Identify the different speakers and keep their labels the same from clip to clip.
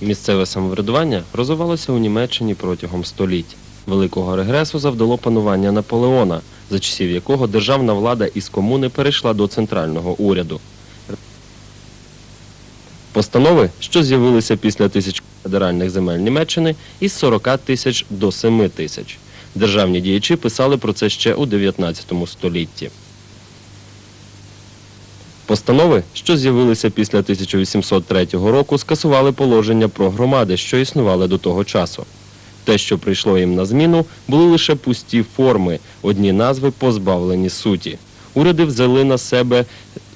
Speaker 1: Місцеве самоврядування розвивалося у Німеччині протягом століть. Великого регресу завдало панування Наполеона, за часів якого державна влада із комуни перейшла до центрального уряду. Постанови, що з'явилися після тисяч федеральних земель Німеччини, із 40 тисяч до 7 тисяч. Державні діячі писали про це ще у 19 столітті. Постанови, що з'явилися після 1803 року, скасували положення про громади, що існували до того часу. Те, що прийшло їм на зміну, були лише пусті форми, одні назви позбавлені суті. Уряди взяли на себе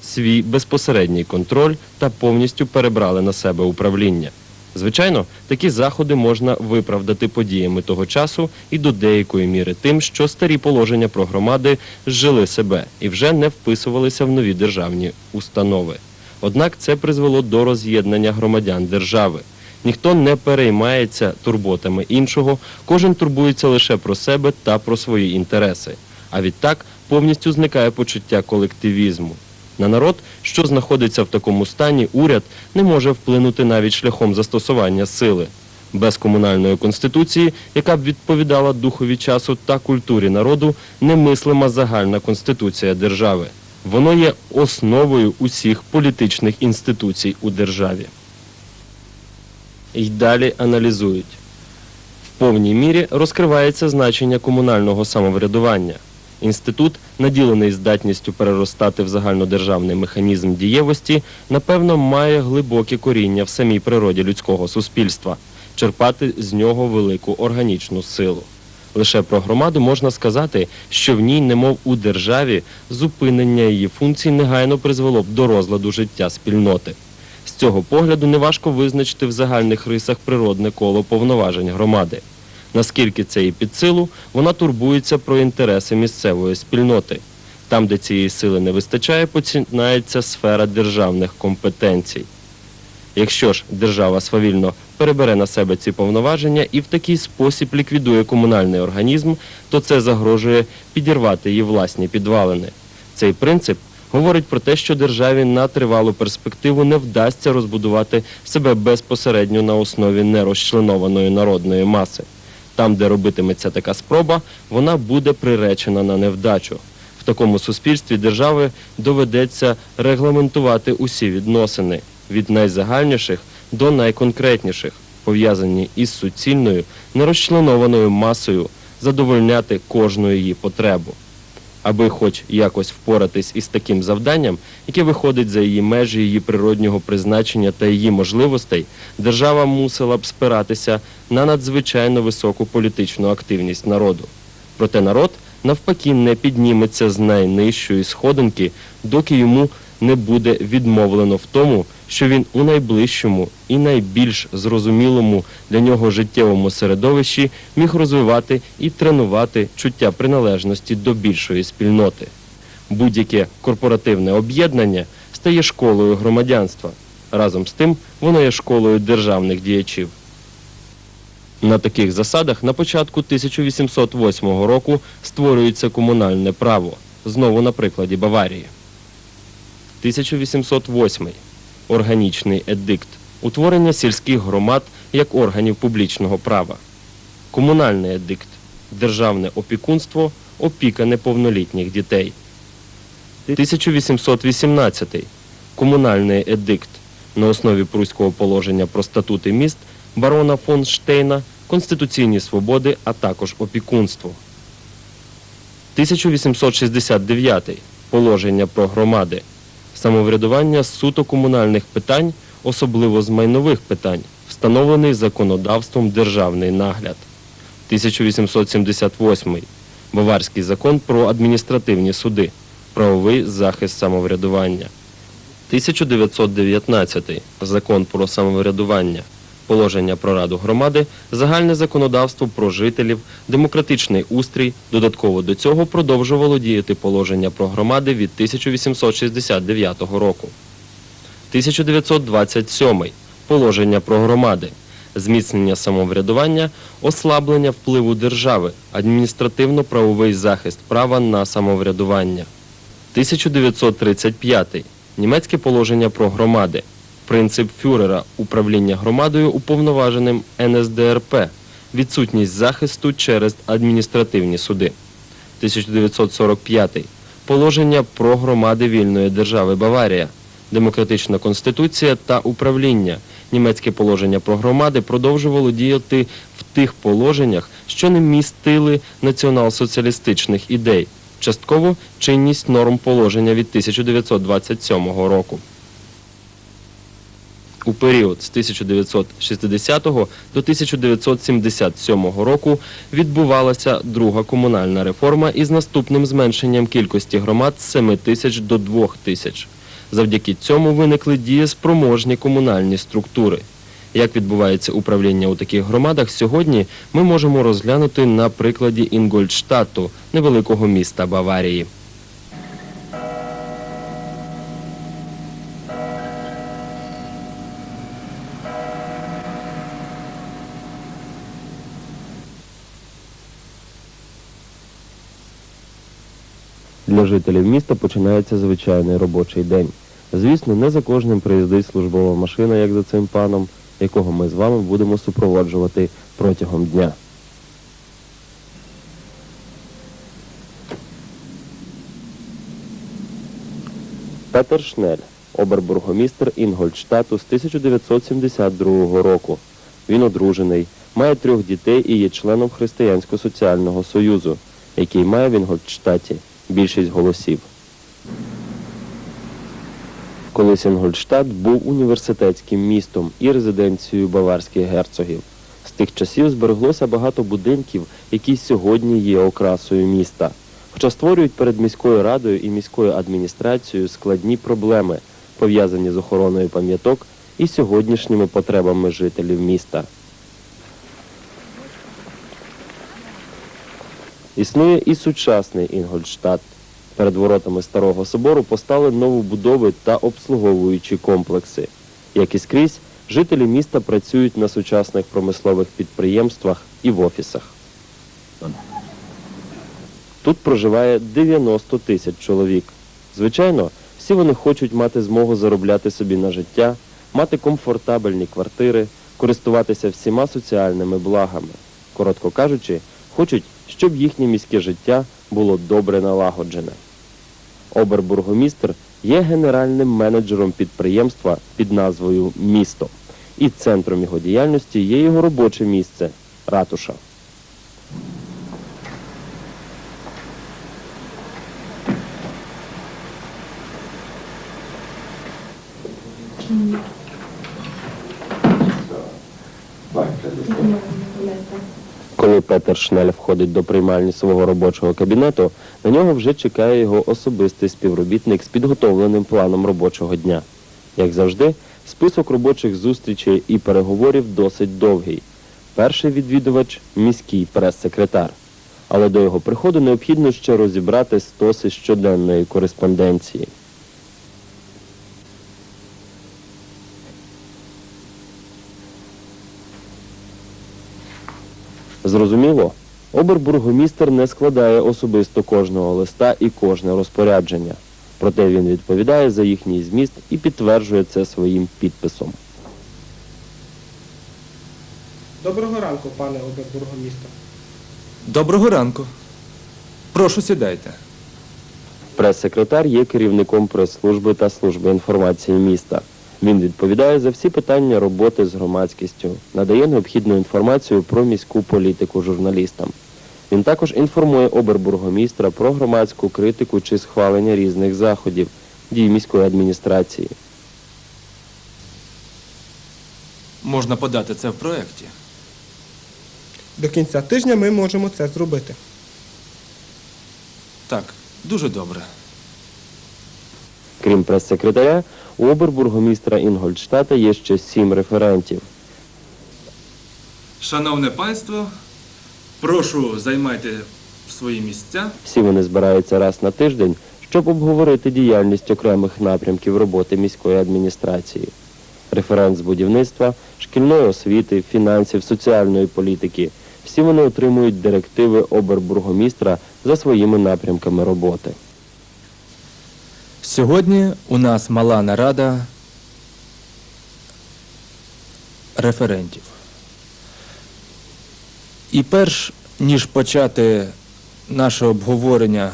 Speaker 1: свій безпосередній контроль та повністю перебрали на себе управління. Звичайно, такі заходи можна виправдати подіями того часу і до деякої міри тим, що старі положення про громади зжили себе і вже не вписувалися в нові державні установи. Однак це призвело до роз'єднання громадян держави. Ніхто не переймається турботами іншого, кожен турбується лише про себе та про свої інтереси. А відтак повністю зникає почуття колективізму. На народ, що знаходиться в такому стані, уряд не може вплинути навіть шляхом застосування сили. Без комунальної конституції, яка б відповідала духові часу та культурі народу, немислима загальна конституція держави. Воно є основою усіх політичних інституцій у державі. І далі аналізують. В повній мірі розкривається значення комунального самоврядування. Інститут, наділений здатністю переростати в загальнодержавний механізм дієвості, напевно, має глибоке коріння в самій природі людського суспільства, черпати з нього велику органічну силу. Лише про громаду можна сказати, що в ній, немов у державі, зупинення її функцій негайно призвело б до розладу життя спільноти. З цього погляду неважко визначити в загальних рисах природне коло повноважень громади. Наскільки це їй під силу, вона турбується про інтереси місцевої спільноти. Там, де цієї сили не вистачає, починається сфера державних компетенцій. Якщо ж держава свавільно перебере на себе ці повноваження і в такий спосіб ліквідує комунальний організм, то це загрожує підірвати її власні підвалини. Цей принцип говорить про те, що державі на тривалу перспективу не вдасться розбудувати себе безпосередньо на основі нерозчленованої народної маси. Там, де робитиметься така спроба, вона буде приречена на невдачу. В такому суспільстві держави доведеться регламентувати усі відносини від найзагальніших до найконкретніших, пов'язані із суцільною, нерозчленованою масою, задовольняти кожну її потребу. Аби хоч якось впоратись із таким завданням, яке виходить за її межі її природнього призначення та її можливостей, держава мусила б спиратися на надзвичайно високу політичну активність народу. Проте народ навпаки не підніметься з найнижчої сходинки, доки йому не буде відмовлено в тому, що він у найближчому і найбільш зрозумілому для нього життєвому середовищі міг розвивати і тренувати чуття приналежності до більшої спільноти. Будь-яке корпоративне об'єднання стає школою громадянства. Разом з тим, воно є школою державних діячів. На таких засадах на початку 1808 року створюється комунальне право, знову на прикладі Баварії. 1808. Органічний едикт. Утворення сільських громад як органів публічного права. Комунальний едикт. Державне опікунство, опіка неповнолітніх дітей. 1818. Комунальний едикт. На основі прусського положення про статути міст барона фон Штейна, конституційні свободи, а також опікунство. 1869. Положення про громади. Самоврядування суто комунальних питань, особливо з майнових питань, встановлений законодавством державний нагляд. 1878. Баварський закон про адміністративні суди. Правовий захист самоврядування. 1919. Закон про самоврядування. Положення про раду громади, загальне законодавство про жителів, демократичний устрій. Додатково до цього продовжувало діяти положення про громади від 1869 року. 1927. Положення про громади. Зміцнення самоврядування, ослаблення впливу держави, адміністративно-правовий захист права на самоврядування. 1935. Німецьке положення про громади. Принцип фюрера управління громадою уповноваженим НСДРП, відсутність захисту через адміністративні суди. 1945. Положення про громади вільної держави Баварія, демократична конституція та управління. Німецьке положення про громади продовжувало діяти в тих положеннях, що не містили націонал-соціалістичних ідей, частково чинність норм положення від 1927 року. У період з 1960 до 1977 року відбувалася друга комунальна реформа із наступним зменшенням кількості громад з 7 тисяч до 2 тисяч. Завдяки цьому виникли дієспроможні комунальні структури. Як відбувається управління у таких громадах сьогодні, ми можемо розглянути на прикладі Інгольдштату, невеликого міста Баварії. Для жителів міста починається звичайний робочий день. Звісно, не за кожним приїздить службова машина, як за цим паном, якого ми з вами будемо супроводжувати протягом дня. Петер Шнель, обербургомістр Інгольдштату з 1972 року. Він одружений, має трьох дітей і є членом Християнсько-соціального союзу, який має в Інгольдштаті більшість голосів. Колись Інгольштадт був університетським містом і резиденцією баварських герцогів. З тих часів збереглося багато будинків, які сьогодні є окрасою міста, хоча створюють перед міською радою і міською адміністрацією складні проблеми, пов'язані з охороною пам'яток і сьогоднішніми потребами жителів міста. Існує і сучасний Інгольштадт. Перед воротами Старого Собору поставили новобудови та обслуговуючі комплекси. Як і скрізь, жителі міста працюють на сучасних промислових підприємствах і в офісах. Тут проживає 90 тисяч чоловік. Звичайно, всі вони хочуть мати змогу заробляти собі на життя, мати комфортабельні квартири, користуватися всіма соціальними благами. Коротко кажучи, хочуть, щоб їхнє міське життя було добре налагоджене. Обербургомістр є генеральним менеджером підприємства під назвою Місто, і центром його діяльності є його робоче місце ратуша. Коли Петер Шнель входить до приймальні свого робочого кабінету, на нього вже чекає його особистий співробітник з підготовленим планом робочого дня. Як завжди, список робочих зустрічей і переговорів досить довгий. Перший відвідувач міський прес-секретар. Але до його приходу необхідно ще розібрати стоси щоденної кореспонденції. Зрозуміло, обербургомістер не складає особисто кожного листа і кожне розпорядження. Проте він відповідає за їхній зміст і підтверджує це своїм підписом.
Speaker 2: Доброго ранку, пане обербургомістр.
Speaker 3: Доброго ранку. Прошу сідайте.
Speaker 1: Прес-секретар є керівником прес-служби та служби інформації міста. Він відповідає за всі питання роботи з громадськістю, надає необхідну інформацію про міську політику журналістам. Він також інформує обербургомістра про громадську критику чи схвалення різних заходів дій міської адміністрації.
Speaker 3: Можна подати це в проєкті.
Speaker 2: До кінця тижня ми можемо це зробити.
Speaker 3: Так, дуже добре.
Speaker 1: Крім прес-секретаря, у обербургомістра Інгольдштата є ще сім референтів.
Speaker 3: Шановне панство, прошу займайте свої місця.
Speaker 1: Всі вони збираються раз на тиждень, щоб обговорити діяльність окремих напрямків роботи міської адміністрації. Референт з будівництва, шкільної освіти, фінансів, соціальної політики. Всі вони отримують директиви обербургомістра за своїми напрямками роботи.
Speaker 3: Сьогодні у нас мала нарада референтів. І перш ніж почати наше обговорення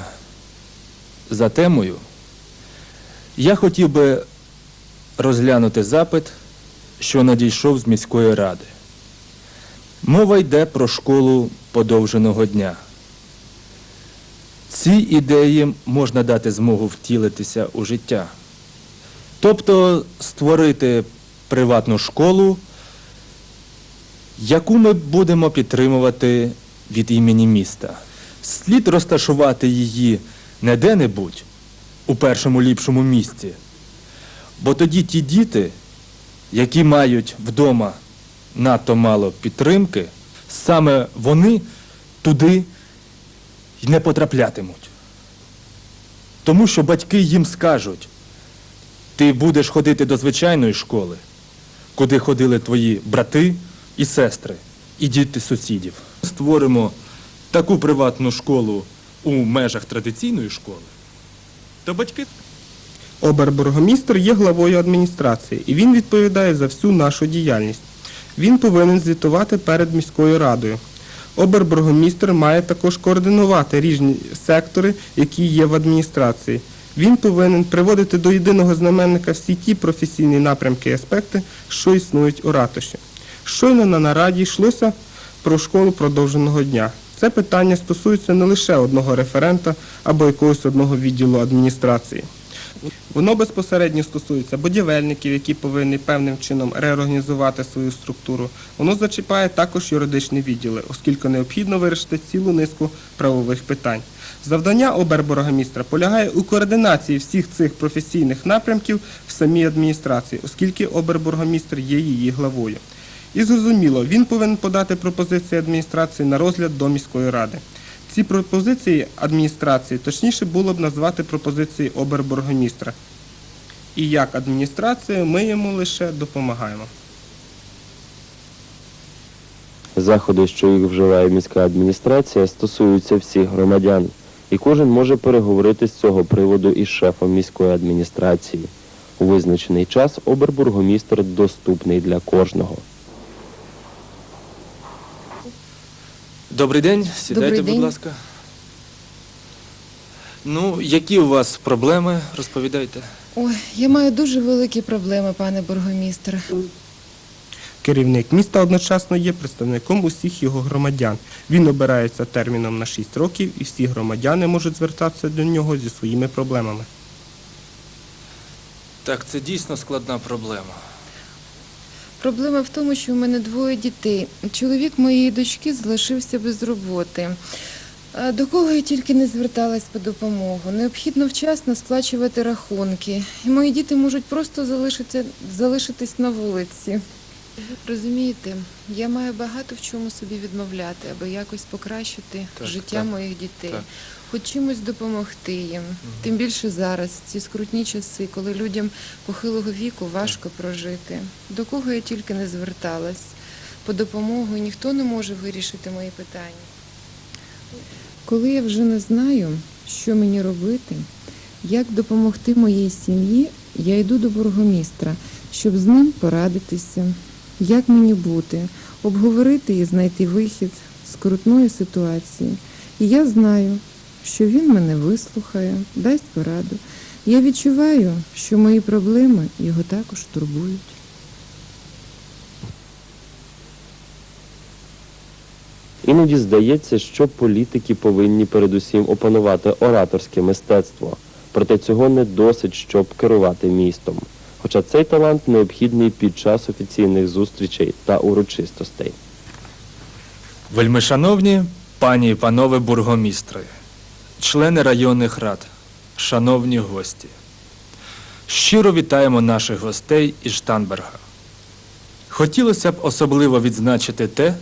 Speaker 3: за темою, я хотів би розглянути запит, що надійшов з міської ради. Мова йде про школу подовженого дня. Ці ідеї можна дати змогу втілитися у життя. Тобто створити приватну школу, яку ми будемо підтримувати від імені міста. Слід розташувати її не де-небудь, у першому ліпшому місці. Бо тоді ті діти, які мають вдома надто мало підтримки, саме вони туди й не потраплятимуть. Тому що батьки їм скажуть, ти будеш ходити до звичайної школи, куди ходили твої брати і сестри, і діти сусідів. Створимо таку приватну школу у межах традиційної школи, то батьки
Speaker 2: Обербургомістр є главою адміністрації, і він відповідає за всю нашу діяльність. Він повинен звітувати перед міською радою. Обербургомістр має також координувати різні сектори, які є в адміністрації. Він повинен приводити до єдиного знаменника всі ті професійні напрямки і аспекти, що існують у ратуші. Щойно на нараді йшлося про школу продовженого дня. Це питання стосується не лише одного референта або якогось одного відділу адміністрації. Воно безпосередньо стосується будівельників, які повинні певним чином реорганізувати свою структуру. Воно зачіпає також юридичні відділи, оскільки необхідно вирішити цілу низку правових питань. Завдання оберборгомістра полягає у координації всіх цих професійних напрямків в самій адміністрації, оскільки оберборгомістр є її главою. І зрозуміло, він повинен подати пропозиції адміністрації на розгляд до міської ради. Ці пропозиції адміністрації точніше було б назвати пропозиції оберборгомістра. І як адміністрація ми йому лише допомагаємо.
Speaker 1: Заходи, що їх вживає міська адміністрація, стосуються всіх громадян, і кожен може переговорити з цього приводу із шефом міської адміністрації. У визначений час обербургомістр доступний для кожного.
Speaker 3: Добрий день, сідайте,
Speaker 4: Добрий
Speaker 3: будь ласка. Ну, які у вас проблеми, розповідайте.
Speaker 4: Ой, я маю дуже великі проблеми, пане бургомістр.
Speaker 2: Керівник міста одночасно є представником усіх його громадян. Він обирається терміном на 6 років, і всі громадяни можуть звертатися до нього зі своїми проблемами.
Speaker 3: Так, це дійсно складна проблема.
Speaker 4: Проблема в тому, що у мене двоє дітей. Чоловік моєї дочки залишився без роботи. До кого я тільки не зверталась по допомогу. Необхідно вчасно сплачувати рахунки. І мої діти можуть просто залишити, залишитись на вулиці. Розумієте, я маю багато в чому собі відмовляти, аби якось покращити
Speaker 3: Так,
Speaker 4: життя
Speaker 3: так,
Speaker 4: моїх дітей.
Speaker 3: так.
Speaker 4: Хоч чимось допомогти їм. Тим більше зараз, ці скрутні часи, коли людям похилого віку важко прожити. До кого я тільки не зверталась. По допомогу ніхто не може вирішити мої питання. Коли я вже не знаю, що мені робити, як допомогти моїй сім'ї, я йду до бургомістра, щоб з ним порадитися, як мені бути, обговорити і знайти вихід з скрутної ситуації. І я знаю, що він мене вислухає, дасть пораду. Я відчуваю, що мої проблеми його також турбують.
Speaker 1: Іноді здається, що політики повинні передусім опанувати ораторське мистецтво, проте цього не досить, щоб керувати містом. Хоча цей талант необхідний під час офіційних зустрічей та урочистостей.
Speaker 3: Вельмишановні пані і панове бургомістри, члени районних рад, шановні гості. Щиро вітаємо наших гостей із Штанберга. Хотілося б особливо відзначити те,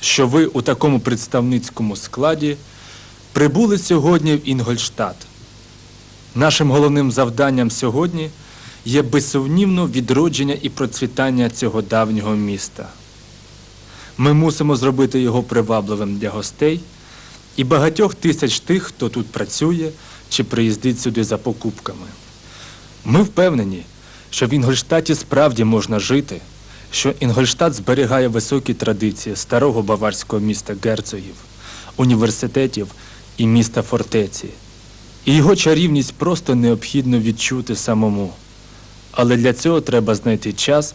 Speaker 3: що ви у такому представницькому складі прибули сьогодні в Інгольштадт. Нашим головним завданням сьогодні є безсумнівно відродження і процвітання цього давнього міста. Ми мусимо зробити його привабливим для гостей і багатьох тисяч тих, хто тут працює чи приїздить сюди за покупками. Ми впевнені, що в Інгольштаті справді можна жити, що Інгольштадт зберігає високі традиції старого баварського міста герцогів, університетів і міста фортеці. І його чарівність просто необхідно відчути самому. Але для цього треба знайти час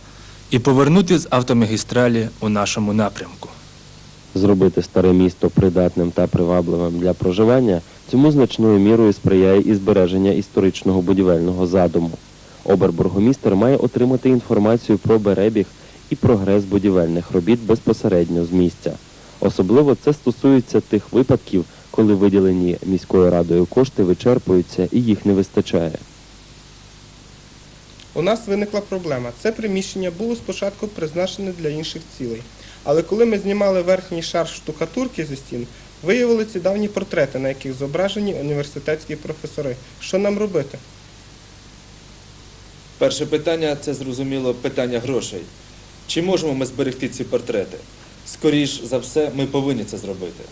Speaker 3: і повернути з автомагістралі у нашому напрямку.
Speaker 1: Зробити старе місто придатним та привабливим для проживання цьому значною мірою сприяє і збереження історичного будівельного задуму. Обербургомістер має отримати інформацію про перебіг і прогрес будівельних робіт безпосередньо з місця. Особливо це стосується тих випадків, коли виділені міською радою кошти вичерпуються і їх не вистачає.
Speaker 2: У нас виникла проблема. Це приміщення було спочатку призначене для інших цілей. Але коли ми знімали верхній шар штукатурки зі стін, виявили ці давні портрети, на яких зображені університетські професори. Що нам робити?
Speaker 3: Перше питання це зрозуміло питання грошей. Чи можемо ми зберегти ці портрети? Скоріш за все, ми повинні це зробити.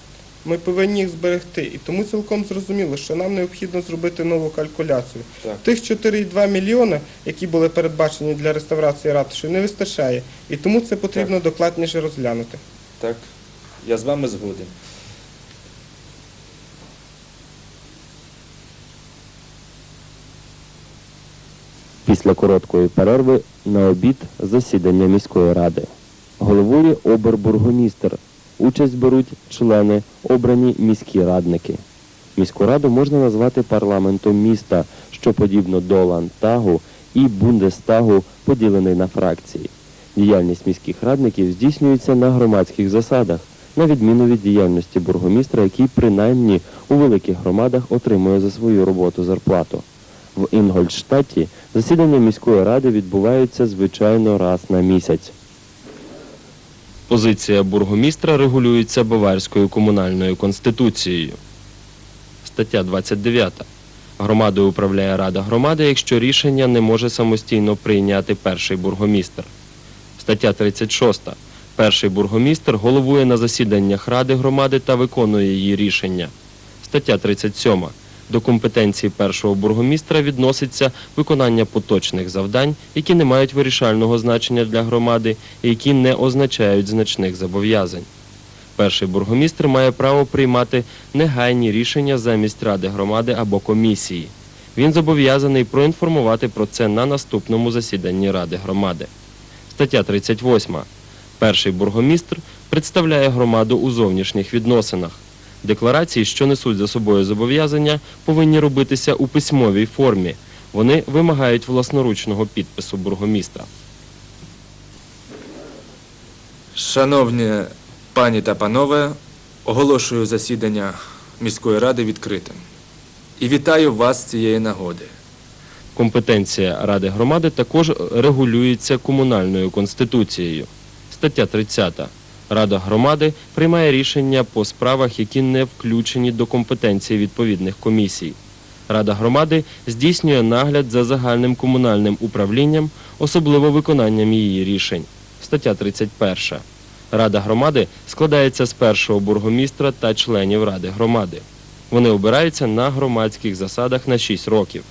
Speaker 2: Ми повинні їх зберегти, і тому цілком зрозуміло, що нам необхідно зробити нову калькуляцію.
Speaker 3: Так.
Speaker 2: Тих 4,2 мільйона, які були передбачені для реставрації ратуші, не вистачає, і тому це потрібно докладніше розглянути.
Speaker 3: Так, я з вами згоден.
Speaker 1: Після короткої перерви на обід засідання міської ради. Головує обербургомістер. Участь беруть члени, обрані міські радники. Міську раду можна назвати парламентом міста, що подібно до Лантагу і Бундестагу поділений на фракції. Діяльність міських радників здійснюється на громадських засадах, на відміну від діяльності бургомістра, який принаймні у великих громадах отримує за свою роботу зарплату. В Інгольштаті засідання міської ради відбуваються звичайно раз на місяць. Позиція бургомістра регулюється Баварською комунальною конституцією. Стаття 29. Громадою управляє Рада громади, якщо рішення не може самостійно прийняти перший бургомістр. Стаття 36. Перший бургомістр головує на засіданнях Ради громади та виконує її рішення. Стаття 37. До компетенції першого бургомістра відноситься виконання поточних завдань, які не мають вирішального значення для громади і які не означають значних зобов'язань. Перший бургомістр має право приймати негайні рішення замість ради громади або комісії. Він зобов'язаний проінформувати про це на наступному засіданні ради громади. Стаття 38. Перший бургомістр представляє громаду у зовнішніх відносинах. Декларації, що несуть за собою зобов'язання, повинні робитися у письмовій формі. Вони вимагають власноручного підпису бургомістра.
Speaker 3: Шановні пані та панове, оголошую засідання міської ради відкритим. І вітаю вас з цієї нагоди.
Speaker 1: Компетенція Ради громади також регулюється комунальною конституцією. Стаття 30. Рада громади приймає рішення по справах, які не включені до компетенції відповідних комісій. Рада громади здійснює нагляд за загальним комунальним управлінням, особливо виконанням її рішень. Стаття 31. Рада громади складається з першого бургомістра та членів Ради громади. Вони обираються на громадських засадах на 6 років.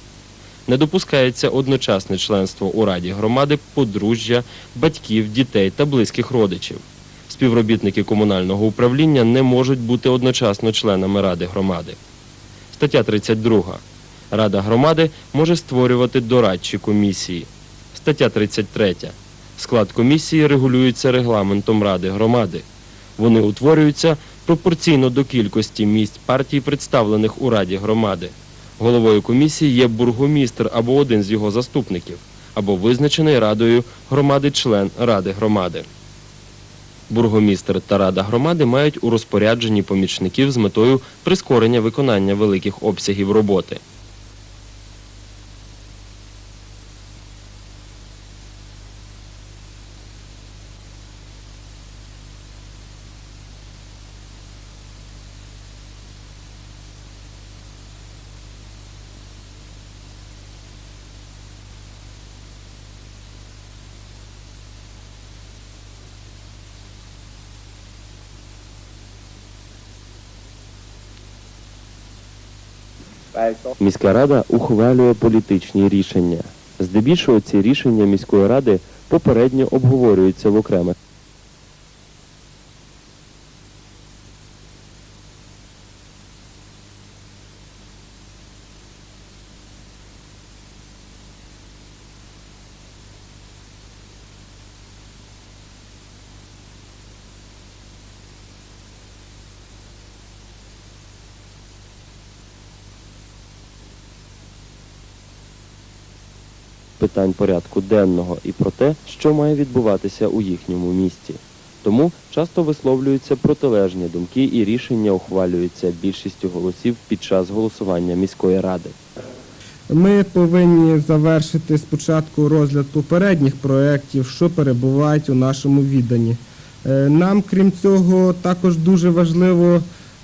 Speaker 1: Не допускається одночасне членство у Раді громади подружжя, батьків, дітей та близьких родичів. Співробітники комунального управління не можуть бути одночасно членами Ради громади. Стаття 32. Рада громади може створювати дорадчі комісії. Стаття 33. Склад комісії регулюється регламентом Ради громади. Вони утворюються пропорційно до кількості місць партій, представлених у Раді громади. Головою комісії є бургомістр або один з його заступників, або визначений радою громади член Ради громади. Бургомістр та Рада громади мають у розпорядженні помічників з метою прискорення виконання великих обсягів роботи. Міська рада ухвалює політичні рішення. Здебільшого ці рішення міської ради попередньо обговорюються в окремих. Питань порядку денного і про те, що має відбуватися у їхньому місті. Тому часто висловлюються протилежні думки і рішення ухвалюються більшістю голосів під час голосування міської ради.
Speaker 2: Ми повинні завершити спочатку розгляд попередніх проєктів, що перебувають у нашому відданні. Е, Нам, крім цього, також дуже важливо е,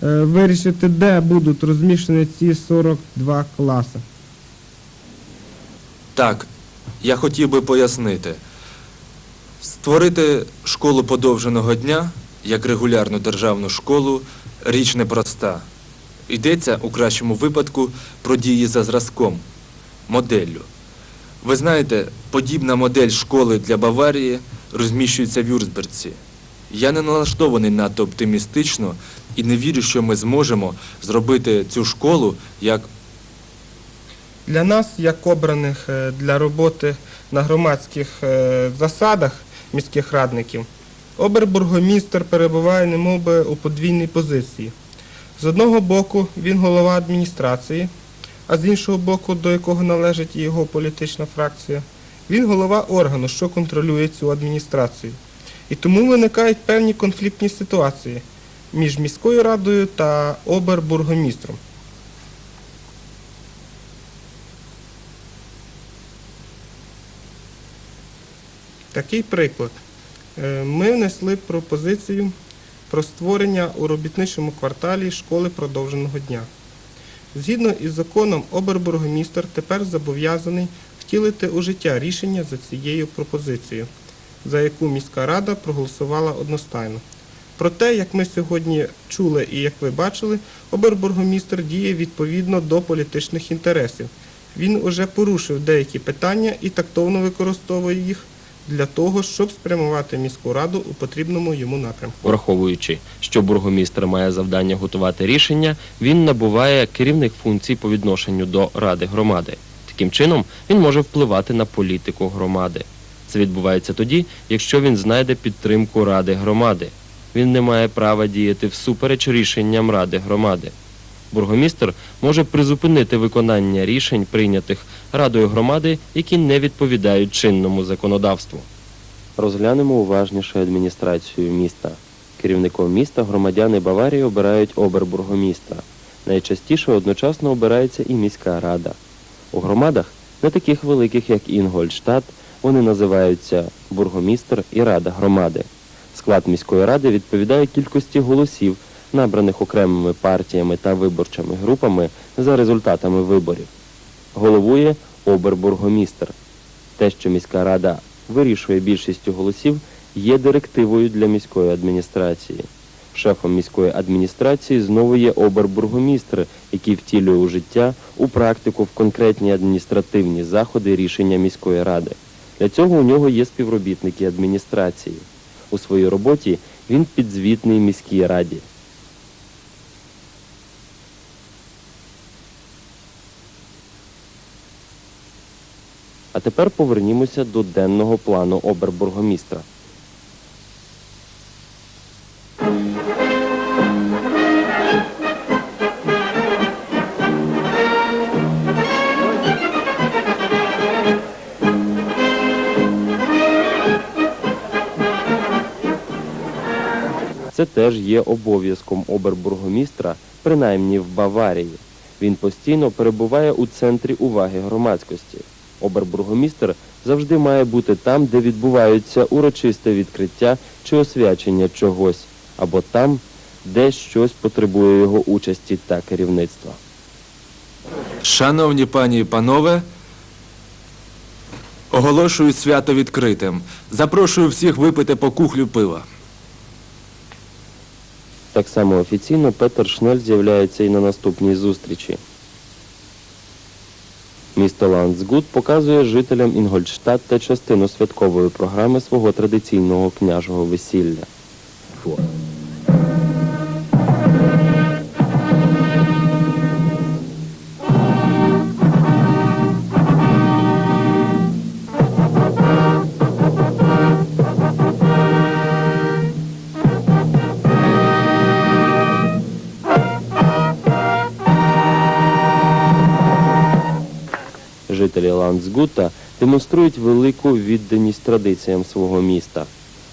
Speaker 2: вирішити, де будуть розміщені ці 42 класи.
Speaker 3: Так, я хотів би пояснити. Створити школу подовженого дня, як регулярну державну школу, річ непроста. Йдеться у кращому випадку про дії за зразком, моделлю. Ви знаєте, подібна модель школи для Баварії розміщується в Юрсберці. Я не налаштований надто оптимістично і не вірю, що ми зможемо зробити цю школу як
Speaker 2: Для нас, як обраних е, для роботи на громадських е, засадах міських радників, обербургомістр перебуває немовби у подвійній позиції. З одного боку він голова адміністрації, а з іншого боку, до якого належить і його політична фракція, він голова органу, що контролює цю адміністрацію. І тому виникають певні конфліктні ситуації між міською радою та обербургомістром. Такий приклад. Е, Ми внесли пропозицію про створення у робітничому кварталі школи продовженого дня. Згідно із законом, обербургомістр тепер зобов'язаний втілити у життя рішення за цією пропозицією, за яку міська рада проголосувала одностайно. Проте, як ми сьогодні чули і як ви бачили, обербургомістр діє відповідно до політичних інтересів. Він уже порушив деякі питання і тактовно використовує їх для того, щоб спрямувати міську раду у потрібному йому напрямку.
Speaker 1: Враховуючи, що бургомістр має завдання готувати рішення, він набуває керівних функцій по відношенню до ради громади. Таким чином, він може впливати на політику громади. Це відбувається тоді, якщо він знайде підтримку ради громади. Він не має права діяти всупереч рішенням ради громади. Бургомістр може призупинити виконання рішень, прийнятих радою громади, які не відповідають чинному законодавству. Розглянемо уважніше адміністрацію міста. Керівником міста громадяни Баварії обирають обербургомістра. Найчастіше одночасно обирається і міська рада. У громадах, не таких великих, як Інгольштадт, вони називаються бургомістр і рада громади. Склад міської ради відповідає кількості голосів, набраних окремими партіями та виборчими групами за результатами виборів. Головує обербургомістр. Те, що міська рада вирішує більшістю голосів, є директивою для міської адміністрації. Шефом міської адміністрації знову є обербургомістр, який втілює у життя у практику в конкретні адміністративні заходи рішення міської ради. Для цього у нього є співробітники адміністрації. У своїй роботі він підзвітний міській раді. А тепер повернімося до денного плану обербургомістра. Це теж є обов'язком обербургомістра, принаймні в Баварії. Він постійно перебуває у центрі уваги громадськості. Обербургомістр завжди має бути там, де відбуваються урочисте відкриття чи освячення чогось, або там, де щось потребує його участі та керівництва.
Speaker 3: Шановні пані і панове, оголошую свято відкритим. Запрошую всіх випити по кухлю пива.
Speaker 1: Так само офіційно Петер Шнель з'являється і на наступній зустрічі. Місто Ландсгуд показує жителям Інгольштадта частину святкової програми свого традиційного княжого весілля. Ландсгута демонструють велику відданість традиціям свого міста.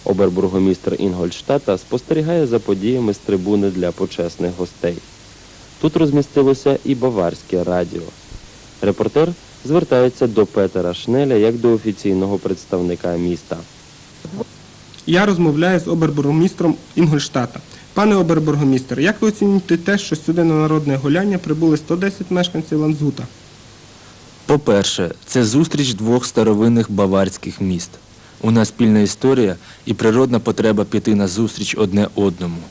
Speaker 1: Обербургомістр Інгольштата спостерігає за подіями з трибуни для почесних гостей. Тут розмістилося і баварське радіо. Репортер звертається до Петера Шнеля як до офіційного представника міста.
Speaker 2: Я розмовляю з обербургомістром Інгольштата. Пане обербургомістр, як ви оцінюєте те, що сюди на народне гуляння прибули 110 мешканців Ланзгута?
Speaker 3: По-перше, це зустріч двох старовинних баварських міст. У нас спільна історія і природна потреба піти на зустріч одне одному.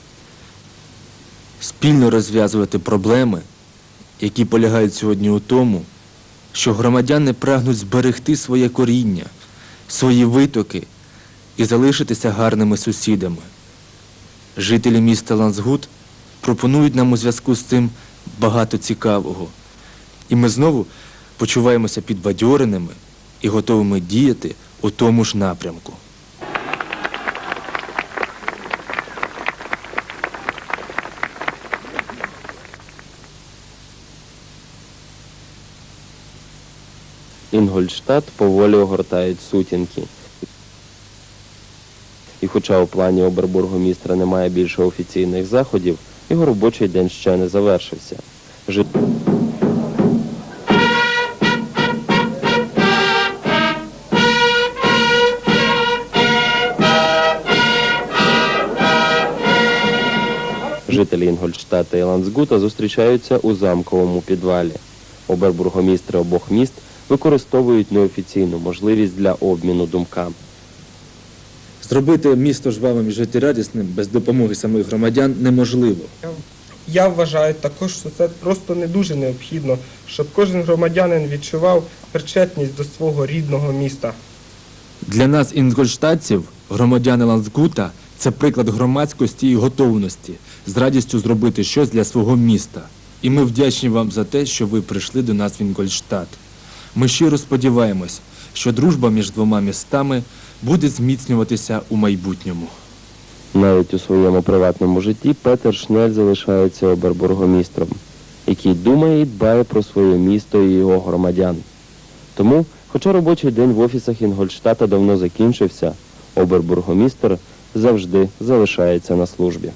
Speaker 3: Спільно розв'язувати проблеми, які полягають сьогодні у тому, що громадяни прагнуть зберегти своє коріння, свої витоки і залишитися гарними сусідами. Жителі міста Лансгут пропонують нам у зв'язку з цим багато цікавого. І ми знову почуваємося підбадьореними і готовими діяти у тому ж напрямку.
Speaker 1: Інгольштадт поволі огортають сутінки. І хоча у плані обербургомістра немає більше офіційних заходів, його робочий день ще не завершився. Жит... Жителі Інгольштата і Ландсгута зустрічаються у замковому підвалі. Обербургомістри обох міст використовують неофіційну можливість для обміну думками.
Speaker 3: Зробити місто жвавим і життєрадісним без допомоги самих громадян неможливо.
Speaker 2: Я вважаю також, що це просто не дуже необхідно, щоб кожен громадянин відчував причетність до свого рідного міста.
Speaker 3: Для нас, інгольштатців, громадяни Лансгута, це приклад громадськості і готовності з радістю зробити щось для свого міста. І ми вдячні вам за те, що ви прийшли до нас в Інгольштадт. Ми щиро сподіваємось, що дружба між двома містами буде зміцнюватися у майбутньому.
Speaker 1: Навіть у своєму приватному житті Петер Шнель залишається обербургомістром, який думає і дбає про своє місто і його громадян. Тому, хоча робочий день в офісах Інгольштата давно закінчився, обербургомістр завжди залишається на службі.